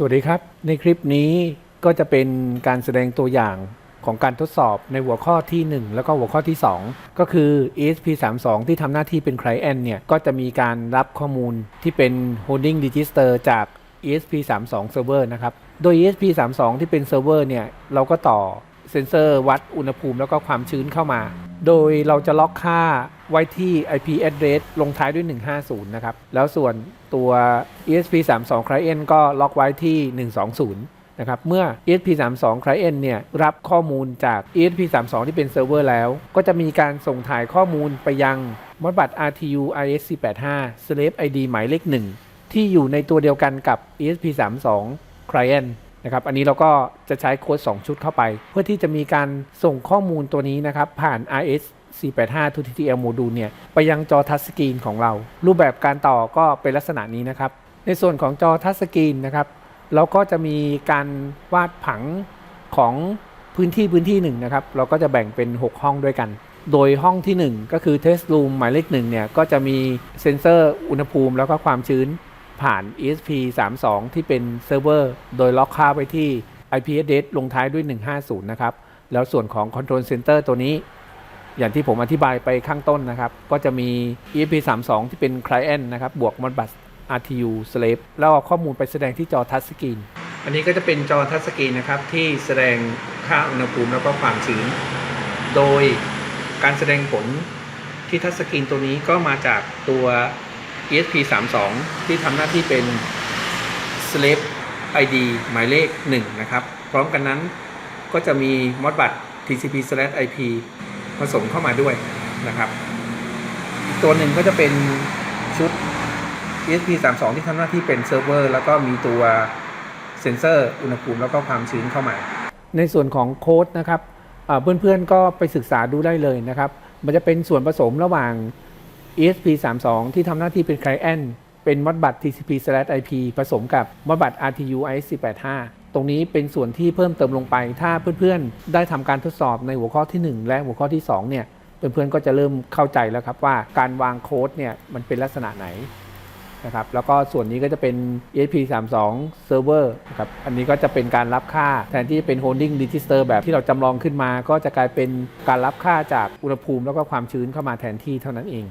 สวัสดีครับ ในคลิปนี้ก็จะเป็นการแสดงตัวอย่างของการทดสอบในหัวข้อที่ 1 แล้วก็หัวข้อที่ 2 ก็คือ ESP32 ที่ทำหน้าที่เป็น Client เนี่ย ก็จะมีการรับข้อมูลที่เป็น Holding Register จาก ESP32 Server นะครับ โดย ESP32 ที่เป็น Server เนี่ย เราก็ต่อเซ็นเซอร์วัดอุณหภูมิแล้วก็ความชื้นเข้ามา โดยเราจะล็อกค่า ไว้ที่ IP address ลงท้ายด้วย 150 นะครับ แล้วส่วนตัว ESP32 Client ก็ล็อกไว้ที่ 120นะครับเมื่อ ESP32 Client เนี่ยรับข้อมูลจาก ESP32 ที่เป็นเซิร์ฟเวอร์แล้ว ก็จะมีการส่งถ่ายข้อมูลไปยังมอดบัตร RTU ISC85 Slave ID หมายเลข1ที่อยู่ในตัวเดียวกันกับ ESP32 Client นะครับ อันนี้เราก็จะใช้โค้ด 2 ชุดเข้าไป เพื่อที่จะมีการส่งข้อมูลตัวนี้นะครับ ผ่าน RS 485 to TTL Module เนี่ยไปยังจอทัชสกรีนของเรา รูปแบบการต่อก็เป็นลักษณะนี้นะครับ ในส่วนของจอทัชสกรีนนะครับ เราก็จะมีการวาดผังของพื้นที่พื้นที่หนึ่งนะครับ เราก็จะแบ่งเป็น 6 ห้องด้วยกัน โดยห้องที่ 1 ก็คือ Test Room หมายเลขหนึ่งเนี่ยก็จะมีเซ็นเซอร์อุณหภูมิแล้วก็ความชื้นผ่าน ESP32 ที่เป็นเซิร์ฟเวอร์โดยล็อกค่าไว้ที่ IP address ลงท้ายด้วย 150 นะครับ แล้วส่วนของ Control Center ตัวนี้ อย่างที่ผมอธิบายไปข้างต้นนะครับ ก็จะมี ESP32 ที่เป็น Client นะครับ บวก Modbus RTU Slave แล้วเอาข้อมูลไปแสดงที่จอทัชสกรีน อันนี้ก็จะเป็นจอทัชสกรีนนะครับที่แสดงค่าอุณหภูมิแล้วก็ความชื้น โดยการแสดงผลที่ทัชสกรีนตัวนี้ก็มาจากตัว ESP32 ที่ทำหน้าที่เป็น Slave ID หมายเลข 1 นะครับ พร้อมกันนั้นก็จะมี Modbus TCP/IP ผสมเข้ามาด้วยนะครับอีกตัวหนึ่งก็จะเป็นชุด ESP32 ที่ทำหน้าที่เป็นเซิร์ฟเวอร์แล้วก็มีตัวเซ็นเซอร์อุณหภูมิแล้วก็ความชื้นเข้ามา ในส่วนของโค้ดนะครับเพื่อนๆก็ไปศึกษาดูได้เลยนะครับ มันจะเป็นส่วนผสมระหว่าง ESP32 ที่ทำหน้าที่เป็น Client เป็นมอดบัต TCP/IP ผสมกับมอดบัต RTU ISC85 ตรงนี้เป็นส่วนที่เพิ่มเติมลงไป ถ้าเพื่อนๆ ได้ทำการทดสอบในหัวข้อที่ 1 และหัวข้อที่2เนี่ยเพื่อนๆก็จะเริ่มเข้าใจแล้วครับว่าการวางโค้ดเนี่ยมันเป็นลักษณะไหนนะครับแล้วก็ส่วนนี้ก็จะเป็น ESP32 Server นะครับอันนี้ก็จะเป็นการรับค่า แทนที่จะเป็น Holding Register แบบที่เราจำลองขึ้นมา ก็จะกลายเป็นการรับค่าจากอุณหภูมิ แล้วก็ความชื้นเข้ามาแทนที่เท่านั้นเอง